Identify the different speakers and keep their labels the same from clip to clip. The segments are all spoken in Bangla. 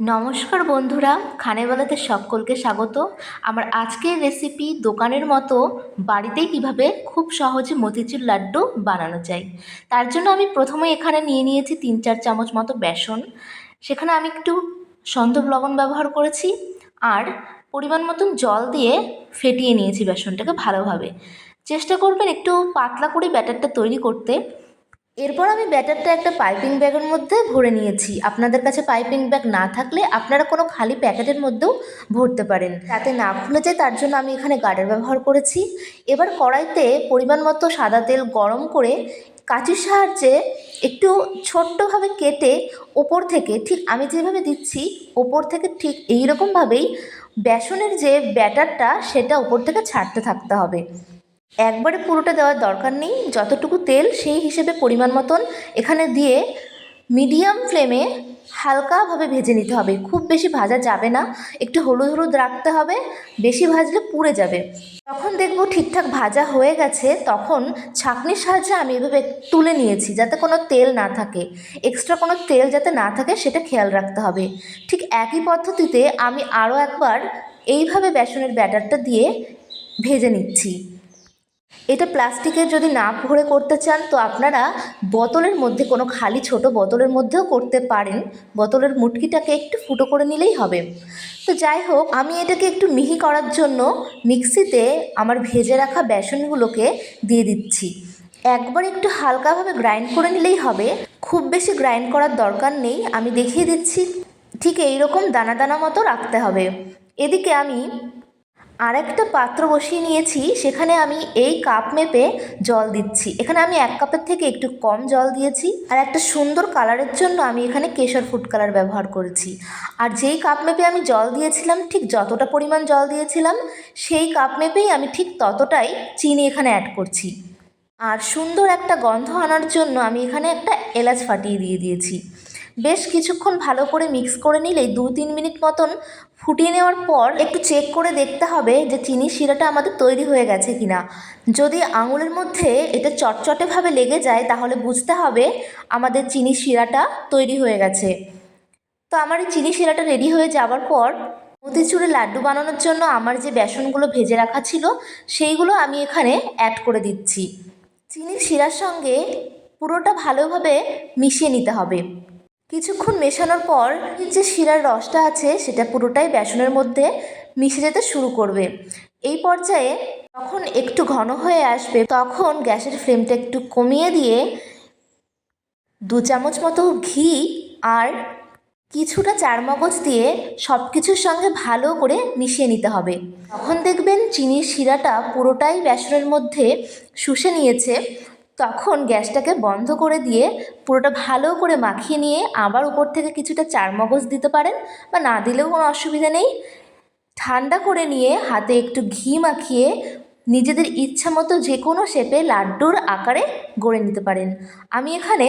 Speaker 1: নমস্কার বন্ধুরা খানেবেলাতে সকলকে স্বাগত। আমার আজকের রেসিপি দোকানের মতো বাড়িতেই কীভাবে খুব সহজে মতিচুর লাড্ডু বানানো যায়। তার জন্য আমি প্রথমে এখানে নিয়ে নিয়েছি তিন চার চামচ মতো বেসন। সেখানে আমি একটু সন্দব লবণ ব্যবহার করেছি আর পরিমাণ মতন জল দিয়ে ফেটিয়ে নিয়েছি বেসনটাকে ভালোভাবে। চেষ্টা করবেন একটু পাতলা করে ব্যাটারটা তৈরি করতে। এরপর আমি ব্যাটারটা একটা পাইপিং ব্যাগের মধ্যে ভরে নিয়েছি। আপনাদের কাছে পাইপিং ব্যাগ না থাকলে আপনারা কোনো খালি প্যাকেটের মধ্যেও ভরতে পারেন। যাতে না খুলে যায়, তার জন্য আমি এখানে গার্ডার ব্যবহার করেছি। এবার কড়াইতে পরিমাণ মতো সাদা তেল গরম করে কাঁচির সাহায্যে একটু ছোট্টভাবে কেটে ওপর থেকে, ঠিক আমি যেভাবে দিচ্ছি, ওপর থেকে ঠিক এই রকমভাবেই বেসনের যে ব্যাটারটা, সেটা ওপর থেকে ছাড়তে থাকতে হবে। একবারে পুরোটা দেওয়ার দরকার নেই। যতটুকু তেল সেই হিসেবে পরিমাণ মতন এখানে দিয়ে মিডিয়াম ফ্লেমে হালকাভাবে ভেজে নিতে হবে। খুব বেশি ভাজা যাবে না। একটু হলুদ হলুদ রাখতে হবে। বেশি ভাজলে পুড়ে যাবে। যখন দেখব ঠিকঠাক ভাজা হয়ে গেছে, তখন ছাঁকনির সাহায্যে আমি এভাবে তুলে নিয়েছি যাতে কোনো তেল না থাকে। এক্সট্রা কোনো তেল যাতে না থাকে সেটা খেয়াল রাখতে হবে। ঠিক একই পদ্ধতিতে আমি আরও একবার এইভাবে বেসনের ব্যাটারটা দিয়ে ভেজে নিচ্ছি। এটা প্লাস্টিকের যদি না ভরে করতে চান, তো আপনারা বোতলের মধ্যে, কোনো খালি ছোট বোতলের মধ্যেও করতে পারেন। বোতলের মুটকিটাকে একটু ফুটো করে নিলেই হবে। তো যাই হোক, আমি এটাকে একটু মিহি করার জন্য মিক্সিতে আমার ভেজে রাখা বেসনগুলোকে দিয়ে দিচ্ছি। একবার একটু হালকাভাবে গ্রাইন্ড করে নিলেই হবে। খুব বেশি গ্রাইন্ড করার দরকার নেই, আমি দেখিয়ে দিচ্ছি। ঠিক এই রকম দানা দানা মতো রাখতে হবে। এদিকে আমি আরেকটা পাত্র বসিয়ে নিয়েছি, সেখানে আমি এই কাপ মেপে জল দিচ্ছি। এখানে আমি এক কাপের থেকে একটু কম জল দিয়েছি আর একটা সুন্দর কালারের জন্য আমি এখানে কেশর ফুড কালার ব্যবহার করেছি। আর যেই কাপ মেপে আমি জল দিয়েছিলাম, ঠিক যতটা পরিমাণ জল দিয়েছিলাম, সেই কাপ মেপেই আমি ঠিক ততটাই চিনি এখানে অ্যাড করছি। আর সুন্দর একটা গন্ধ আনার জন্য আমি এখানে একটা এলাচ ফাটিয়ে দিয়ে দিয়েছি। বেশ কিছুক্ষণ ভালো করে মিক্স করে নিলেই দু তিন মিনিট মতন ফুটিয়ে নেওয়ার পর একটু চেক করে দেখতে হবে যে চিনি শিরাটা আমাদের তৈরি হয়ে গেছে কিনা। যদি আঙুলের মধ্যে এটা চটচটেভাবে লেগে যায়, তাহলে বুঝতে হবে আমাদের চিনি শিরাটা তৈরি হয়ে গেছে। তো আমার এই চিনি শিরাটা রেডি হয়ে যাওয়ার পর মতিচুরে লাড্ডু বানানোর জন্য আমার যে বেসনগুলো ভেজে রাখা ছিল, সেইগুলো আমি এখানে অ্যাড করে দিচ্ছি। চিনির শিরার সঙ্গে পুরোটা ভালোভাবে মিশিয়ে নিতে হবে। কিছুক্ষণ মেশানোর পর যে শিরার রসটা আছে, সেটা পুরোটাই বেসনের মধ্যে মিশে যেতে শুরু করবে। এই পর্যায়ে যখন একটু ঘন হয়ে আসবে, তখন গ্যাসের ফ্লেমটা একটু কমিয়ে দিয়ে দু চামচ মতো ঘি আর কিছুটা চারমগজ দিয়ে সব কিছুর সঙ্গে ভালো করে মিশিয়ে নিতে হবে। তখন দেখবেন চিনির শিরাটা পুরোটাই বেসনের মধ্যে শুষে নিয়েছে তখন গ্যাসটাকে বন্ধ করে দিয়ে পুরোটা ভালো করে মাখিয়ে নিয়ে আবার উপর থেকে কিছুটা চারমগজ দিতে পারেন বা না দিলেও কোনো অসুবিধা নেই। ঠান্ডা করে নিয়ে হাতে একটু ঘি মাখিয়ে নিজেদের ইচ্ছা মতো যে কোনো শেপে লাড্ডুর আকারে গড়ে নিতে পারেন। আমি এখানে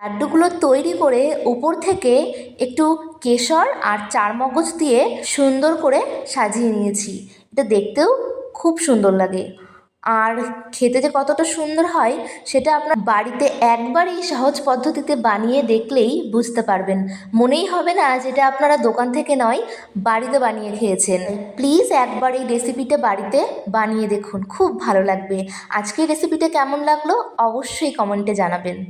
Speaker 1: লাড্ডুগুলো তৈরি করে উপর থেকে একটু কেশর আর চারমগজ দিয়ে সুন্দর করে সাজিয়ে নিয়েছি। এটা দেখতেও খুব সুন্দর লাগে। আর খেতে যে কতটা সুন্দর হয়, সেটা আপনার বাড়িতে একবার এই সহজ পদ্ধতিতে বানিয়ে দেখলেই বুঝতে পারবেন। মনেই হবে না যেটা আপনারা দোকান থেকে নয়, বাড়িতে বানিয়ে খেয়েছেন। প্লিজ একবার এই রেসিপিটা বাড়িতে বানিয়ে দেখুন, খুব ভালো লাগবে। আজকের রেসিপিটা কেমন লাগল অবশ্যই কমেন্টে জানাবেন।